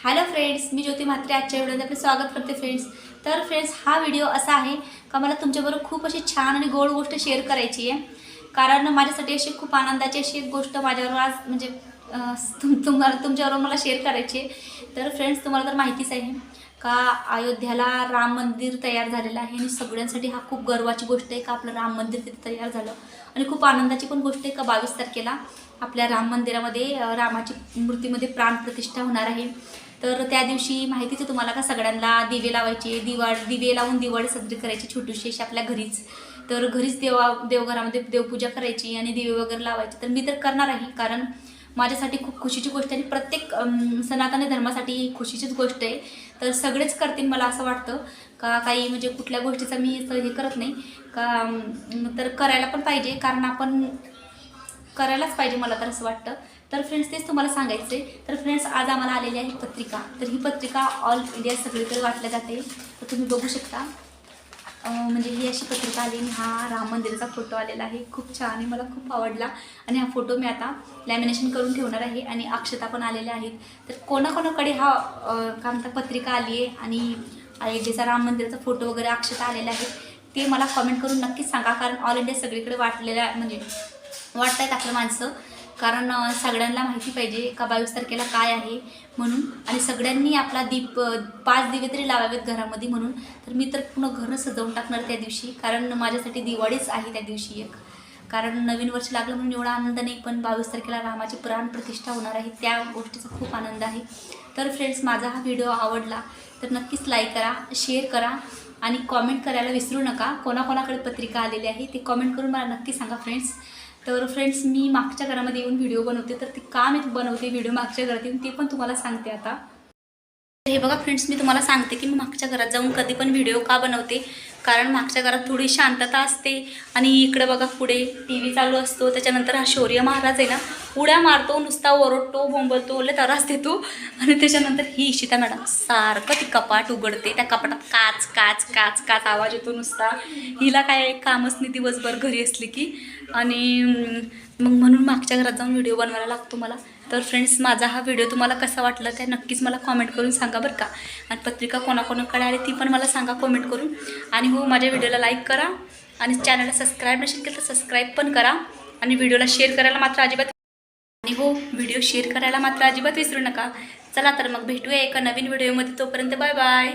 Hello friends मी ज्योती म्हात्रे. आजच्या व्हिडिओमध्ये आपलं स्वागत करते फ्रेंड्स तर फ्रेंड्स हा व्हिडिओ असा आहे का मला तुमच्याबरोबर खूप अशी छान आणि गोड गोष्ट शेअर करायची आहे. कारण माझ्यासाठी अशी खूप आनंदाची अशी एक गोष्ट माझ्याबरोबर आज म्हणजे तुम तुम्हाला तुमच्याबरोबर मला शेअर करायची आहे. तर फ्रेंड्स तुम्हाला तर माहितीच आहे का अयोध्याला राम मंदिर तयार झालेलं आहे आणि सगळ्यांसाठी हा खूप गर्वाची गोष्ट आहे का आपलं राम मंदिर तिथे तयार झालं. आणि खूप आनंदाची पण गोष्ट आहे का बावीस तारखेला आपल्या राम मंदिरामध्ये रामाची मूर्तीमध्ये प्राणप्रतिष्ठा होणार आहे. तर त्या दिवशी माहितीच आहे तुम्हाला का सगळ्यांना दिवे लावायचे दिवाळ दिवे लावून दिवाळी साजरी करायची छोटीशी अशी आपल्या घरीच. तर घरीच देवा देवघरामध्ये देवपूजा करायची आणि दिवे वगैरे लावायचे. तर मी तर करणार आहे कारण माझ्यासाठी खूप खुशीची गोष्ट आणि प्रत्येक सनातनी धर्मासाठी ही खुशीचीच गोष्ट आहे. तर सगळेच करतील मला असं वाटतं. का काही म्हणजे कुठल्या गोष्टीचा मी असं हे करत नाही. का तर करायला पण पाहिजे कारण आपण करायलाच पाहिजे मला तर असं वाटतं. तर फ्रेंड्स तेच तुम्हाला सांगायचं आहे तर फ्रेंड्स आज आम्हाला आलेली आहे पत्रिका. तर ही पत्रिका ऑल इंडिया सगळीकडे वाटल्या जाते. तर तुम्ही बघू शकता. म्हणजे ही अशी पत्रिका आली आणि हा राम मंदिराचा फोटो आलेला आहे. खूप छान आहे. मला खूप आवडला. आणि हा फोटो मी आता लॅमिनेशन करून ठेवणार आहे. आणि अक्षता पण आलेल्या आहेत. तर कोणाकोणाकडे हा काय म्हणतात पत्रिका आली आहे आणि अयोध्येचा राम मंदिराचा फोटो वगैरे अक्षता आलेला आहे ते मला कमेंट करून नक्कीच सांगा. कारण ऑल इंडिया सगळीकडे वाटलेल्या म्हणजे वाटत आहेत आपलं माणसं. कारण सगळ्यांना माहिती पाहिजे का बावीस तारखेला काय आहे म्हणून. आणि सगळ्यांनी आपला दीप पाच दिवे तरी लावावेत घरामध्ये म्हणून. तर मी तर पूर्ण घरं सजवून टाकणार त्या दिवशी. कारण माझ्यासाठी दिवाळीच आहे त्या दिवशी एक. कारण नवीन वर्ष लागलं म्हणून एवढा आनंद नाही पण बावीस तारखेला रामाची प्राण प्रतिष्ठा होणार आहे त्या गोष्टीचा खूप आनंद आहे. तर फ्रेंड्स माझा हा व्हिडिओ आवडला तर नक्कीच लाईक करा शेअर करा आणि कॉमेंट करायला विसरू नका. कोणाकोणाकडे पत्रिका आलेली आहे ते कॉमेंट करून मला नक्की सांगा फ्रेंड्स. तर फ्रेंड्स मी मागच्या घरामध्ये येऊन व्हिडिओ बनवते. तर ती का मी बनवते व्हिडिओ मागच्या घरात येऊन ते पण तुम्हाला सांगते आता. हे बघा फ्रेंड्स मी तुम्हाला सांगते की मी मागच्या घरात जाऊन कधी पण व्हिडिओ का बनवते? कारण मागच्या घरात थोडी शांतता असते. आणि इकडं बघा पुढे टी व्ही चालू असतो. त्याच्यानंतर हा शौर्य महाराज आहे ना उड्या मारतो नुसता ओरडतो बोंबलतो ओले तरास देतो. आणि त्याच्यानंतर ही इशिता मॅडम सारखं ती कपाट उघडते. त्या कपाटात काच काच काच काच आवाज येतो नुसता. हिला काय कामच नाही दिवसभर घरी असली की. आणि मग म्हणून मागच्या घरात जाऊन व्हिडिओ बनवायला लागतो मला. तर फ्रेंड्स माझा हा व्हिडिओ तुम्हाला कसा वाटला ते नक्कीच मला कॉमेंट करून सांगा बरं का. आणि पत्रिका कोणाकोणाकडे आली ती पण मला सांगा कॉमेंट करून. आणि हो माझ्या व्हिडिओला लाईक करा आणि चॅनलला सबस्क्राईब नसेल केलं तर सबस्क्राईब पण करा आणि व्हिडिओला शेअर करायला मात्र अजिबात आणि हो व्हिडिओ शेअर करायला मात्र अजिबात विसरू नका. चला तर मग भेटूया एका नवीन व्हिडिओमध्ये. तोपर्यंत बाय बाय.